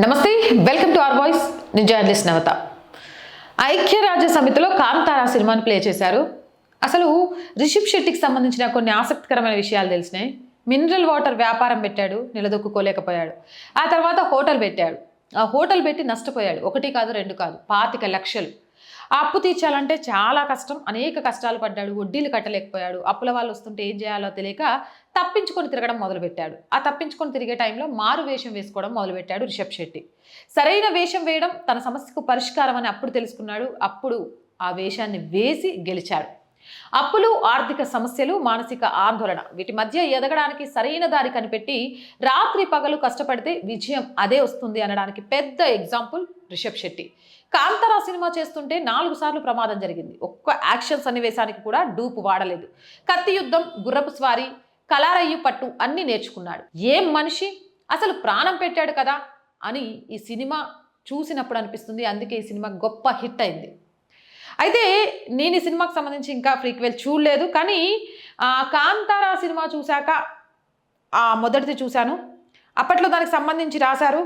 నమస్తే welcome to R voice నేను journalist నవత. ఐక్యరాజ్య సమితిలో కాంతారా సినిమాని ప్లే చేశారు. అసలు రిషబ్ శెట్టికి సంబంధించిన కొన్ని ఆసక్తికరమైన విషయాలు తెలిసినాయి. మినరల్ వాటర్ వ్యాపారం పెట్టాడు నిలదొక్కుకోలేకపోయాడు. ఆ తర్వాత హోటల్ పెట్టాడు. ఆ హోటల్ పెట్టి నష్టపోయాడు. ఒకటి కాదు రెండు కాదు పాతిక లక్షలు. ఆ అప్పు తీర్చాలంటే చాలా కష్టం. అనేక కష్టాలు పడ్డాడు వడ్డీలు కట్టలేకపోయాడు. అప్పుల వాళ్ళు వస్తుంటే ఏం చేయాలో తెలియక తప్పించుకొని తిరగడం మొదలుపెట్టాడు. ఆ తప్పించుకొని తిరిగే టైంలో మారు వేషం వేసుకోవడం మొదలుపెట్టాడు రిషబ్ శెట్టి. సరైన వేషం వేయడం తన సమస్యకు పరిష్కారం అని అప్పుడు తెలుసుకున్నాడు. అప్పుడు ఆ వేషాన్ని వేసి గెలిచాడు. అప్పులు ఆర్థిక సమస్యలు మానసిక ఆందోళన. వీటి మధ్య ఎదగడానికి సరైన దారి కనిపెట్టి రాత్రి పగలు కష్టపడితే విజయం అదే వస్తుంది అనడానికి పెద్ద ఎగ్జాంపుల్ రిషబ్ శెట్టి. కాంతారా సినిమా చేస్తుంటే నాలుగు సార్లు ప్రమాదం జరిగింది. ఒక్క యాక్షన్ సన్నివేశానికి కూడా డూపు వాడలేదు. కత్తి యుద్ధం గుర్రపు స్వారీ కలారయ్యు పట్టు అన్నీ నేర్చుకున్నాడు. ఏం మనిషి? అసలు ప్రాణం పెట్టాడు కదా అని ఈ సినిమా చూసినప్పుడు అనిపిస్తుంది. అందుకే ఈ సినిమా గొప్ప హిట్ అయింది. అయితే నేను ఈ సినిమాకి సంబంధించి ఇంకా ఫ్రీక్వెల్ చూడలేదు కానీ కాంతారా సినిమా చూశాక ఆ మొదటిది చూశాను. అప్పట్లో దానికి సంబంధించి రాశారు.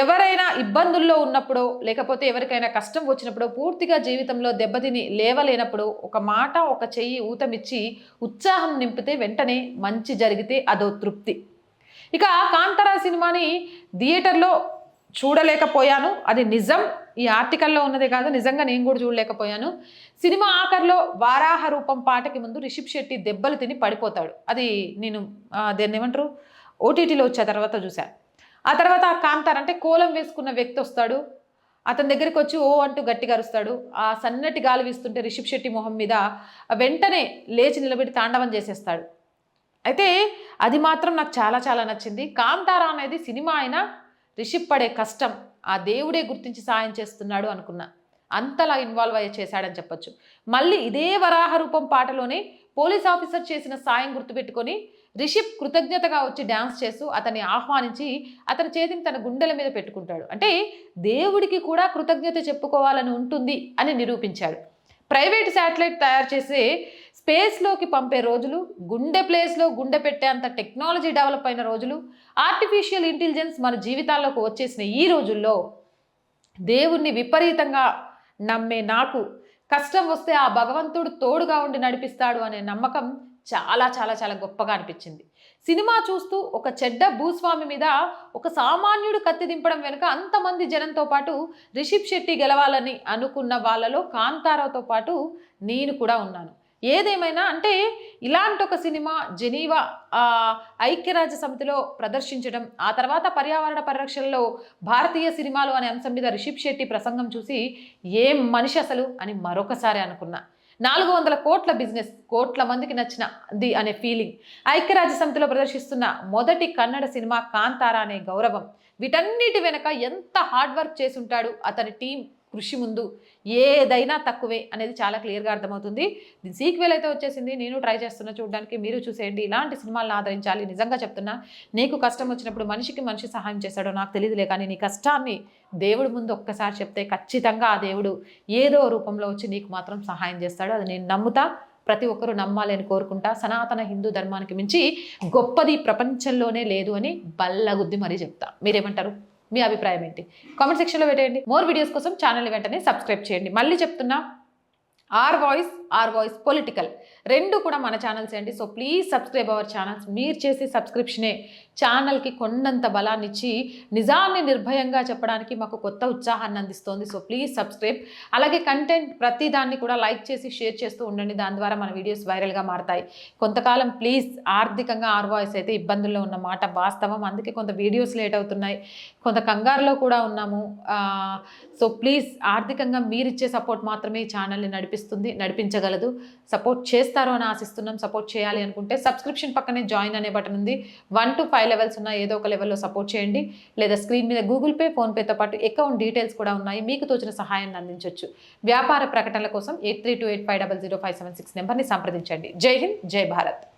ఎవరైనా ఇబ్బందుల్లో ఉన్నప్పుడో లేకపోతే ఎవరికైనా కష్టం వచ్చినప్పుడు పూర్తిగా జీవితంలో దెబ్బతిని లేవలేనప్పుడు ఒక మాట ఒక చెయ్యి ఊతమిచ్చి ఉత్సాహం నింపితే వెంటనే మంచి జరిగితే అదో తృప్తి. ఇక కాంతారా సినిమాని థియేటర్లో చూడలేకపోయాను. అది నిజం. ఈ ఆర్టికల్లో ఉన్నదే కాదు నిజంగా నేను కూడా చూడలేకపోయాను. సినిమా ఆఖరిలో వారాహ రూపం పాటకి ముందు రిషబ్ శెట్టి దెబ్బలు తిని పడిపోతాడు. అది నేను దేన్ని దాన్ని ఏమంటారు? ఓటీటీలో వచ్చే తర్వాత చూశాను ఆ తర్వాత ఆ కాంతార్ అంటే కోలం వేసుకున్న వ్యక్తి వస్తాడు. అతని దగ్గరికి వచ్చి ఓ అంటూ గట్టిగా అరుస్తాడు. ఆ సన్నటి గాలి వీస్తుంటే రిషబ్ శెట్టి మొహం మీద వెంటనే లేచి నిలబెట్టి తాండవం చేసేస్తాడు. అయితే అది మాత్రం నాకు చాలా చాలా నచ్చింది. కాంతారా అనేది సినిమా అయినా రిషిప్ పడే కష్టం ఆ దేవుడే గుర్తించి సాయం చేస్తున్నాడు అనుకున్నా. అంతలా ఇన్వాల్వ్ అయ్యి చేశాడని చెప్పొచ్చు. మళ్ళీ ఇదే వరాహ రూపం పాటలోనే పోలీస్ ఆఫీసర్ చేసిన సాయం గుర్తుపెట్టుకొని రిషిప్ కృతజ్ఞతగా వచ్చి డ్యాన్స్ చేస్తూ అతన్ని ఆహ్వానించి అతని చేతిని తన గుండెల మీద పెట్టుకుంటాడు. అంటే దేవుడికి కూడా కృతజ్ఞత చెప్పుకోవాలని ఉంటుంది అని నిరూపించాడు. ప్రైవేట్ శాటిలైట్ తయారు చేసే స్పేస్లోకి పంపే రోజులు గుండె ప్లేస్లో గుండె పెట్టేంత టెక్నాలజీ డెవలప్ అయిన రోజులు ఆర్టిఫిషియల్ ఇంటెలిజెన్స్ మన జీవితాల్లోకి వచ్చేసిన ఈ రోజుల్లో దేవుణ్ణి విపరీతంగా నమ్మే నాకు కష్టం వస్తే ఆ భగవంతుడు తోడుగా ఉండి నడిపిస్తాడు అనే నమ్మకం చాలా చాలా చాలా గొప్పగా అనిపించింది. సినిమా చూస్తూ ఒక చెడ్డ భూస్వామి మీద ఒక సామాన్యుడు కత్తి దింపడం వెనుక అంతమంది జనంతో పాటు రిషిబ్ శెట్టి గెలవాలని అనుకున్న వాళ్ళలో కాంతారావుతో పాటు నేను కూడా ఉన్నాను. ఏదేమైనా అంటే ఇలాంటి ఒక సినిమా జెనీవా ఐక్యరాజ్య సమితిలో ప్రదర్శించడం ఆ తర్వాత పర్యావరణ పరిరక్షణలో భారతీయ సినిమాలు అనే అంశం మీద రిషిబ్ శెట్టి ప్రసంగం చూసి ఏం మనిషి అసలు అని మరొకసారి అనుకున్నా. నాలుగు వందల కోట్ల బిజినెస్ కోట్ల మందికి నచ్చిన ది అనే ఫీలింగ్. ఐక్యరాజ్య సమితిలో ప్రదర్శిస్తున్న మొదటి కన్నడ సినిమా కాంతారా అనే గౌరవం. వీటన్నిటి వెనక ఎంత హార్డ్ వర్క్ చేసి ఉంటాడు అతని టీం. కృషి ముందు ఏదైనా తక్కువే అనేది చాలా క్లియర్గా అర్థమవుతుంది. దీని సీక్వెల్ అయితే వచ్చేసింది. నేను ట్రై చేస్తున్నా చూడడానికి మీరు చూసేయండి. ఇలాంటి సినిమాలను ఆదరించాలి. నిజంగా చెప్తున్నా నీకు కష్టం వచ్చినప్పుడు మనిషికి మనిషి సహాయం చేశాడో నాకు తెలియదులే కానీ నీ కష్టాన్ని దేవుడు ముందు ఒక్కసారి చెప్తే ఖచ్చితంగా ఆ దేవుడు ఏదో రూపంలో వచ్చి నీకు మాత్రం సహాయం చేస్తాడు. అది నేను నమ్ముతా ప్రతి ఒక్కరూ నమ్మాలని కోరుకుంటా. సనాతన హిందూ ధర్మానికి మించి గొప్పది ప్రపంచంలోనే లేదు అని బల్లగుద్ది మరీ చెప్తా. మీరేమంటారు? మీ అభిప్రాయం ఏంటి? కామెంట్ సెక్షన్లో పెట్టేయండి. మోర్ వీడియోస్ కోసం ఛానల్ వెంటనే సబ్స్క్రైబ్ చేయండి. మళ్ళీ చెప్తున్నా R voice R voice political. రెండు కూడా మన ఛానల్స్ అండి so please subscribe our channels. మీరు చేసే సబ్స్క్రిప్షనే ఛానల్కి కొండంత బలాన్ని ఇచ్చి నిజాన్ని నిర్భయంగా చెప్పడానికి మాకు కొత్త ఉత్సాహాన్ని అందిస్తోంది. So please subscribe. అలాగే కంటెంట్ ప్రతి దాన్ని కూడా లైక్ చేసి షేర్ చేస్తూ ఉండండి. దాని ద్వారా మన వీడియోస్ వైరల్గా మారతాయి. కొంతకాలం ప్లీజ్ ఆర్థికంగా ఆర్ వాయిస్ అయితే ఇబ్బందుల్లో ఉన్న మాట వాస్తవం. అందుకే కొంత వీడియోస్ లేట్ అవుతున్నాయి. కొంత కంగారులో కూడా ఉన్నాము. సో ప్లీజ్ ఆర్థికంగా మీరిచ్చే సపోర్ట్ మాత్రమే ఈ ఛానల్ని నడిపిస్తుంది అందించగలదు సపోర్ట్ చేస్తారో అని ఆశిస్తున్నాం. సపోర్ట్ చేయాలి అనుకుంటే సబ్స్క్రిప్షన్ పక్కనే జాయిన్ అనే బటన్ ఉంది. వన్ టు ఫైవ్ లెవెల్స్ ఉన్న ఏదో ఒక లెవెల్లో సపోర్ట్ చేయండి. లేదా స్క్రీన్ మీద గూగుల్ పే ఫోన్పేతో పాటు అకౌంట్ డీటెయిల్స్ కూడా ఉన్నాయి. మీకు తోచిన సహాయాన్ని అందించవచ్చు వ్యాపార ప్రకటనల కోసం eight three two eight five double zero five seven six నెంబర్ని సంప్రదించండి. జై హింద్ జై భారత్.